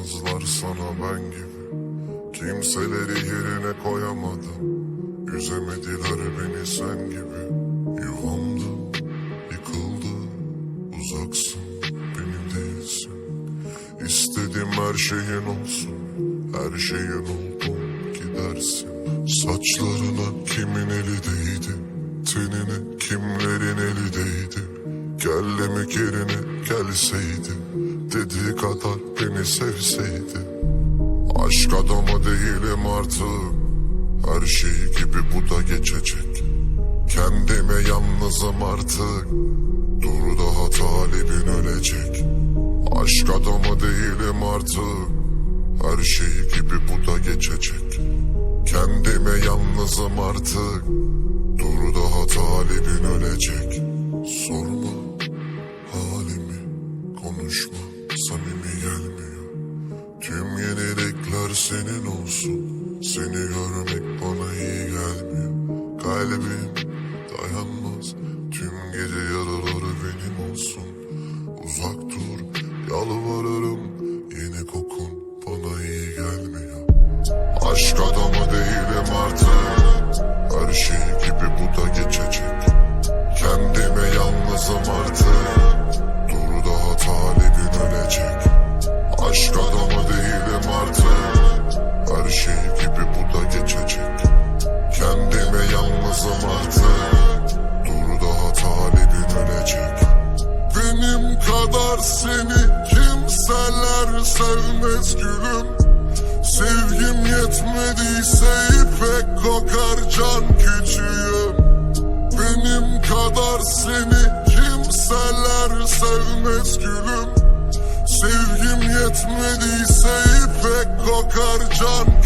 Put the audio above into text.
Yazmazlar sana ben gibi. Kimseleri yerine koyamadım. Üzemediler beni sen gibi. Yuvamda yıkıldı Uzaksın benim değilsin. İstediğim her şeyin olsun Her şeyin oldum gidersin. Saçlarına kimin eli değdi Tenine kimin gelseydi Dediği kadar beni sevseydi Aşk adamı değilim artık. Her şey gibi bu da geçecek. Kendime yalnızım artık. Dur daha talibin ölecek. Aşk adamı değilim artık. Her şey gibi bu da geçecek. Kendime yalnızım artık. Dur daha talibin ölecek. Sorma yenilikler senin olsun. Seni görmek bana iyi gelmiyor. Kalbim dayanmaz. Tüm gece yaraları benim olsun. Uzak dur yalvarırım. Yeni kokun bana iyi gelmiyor. Aşk adamı seni kimseler sevmez gülüm. Sevgim yetmediyse ipek kokar can küçüğüm. Benim kadar seni kimseler sevmez gülüm. Sevgim yetmediyse ipek kokar can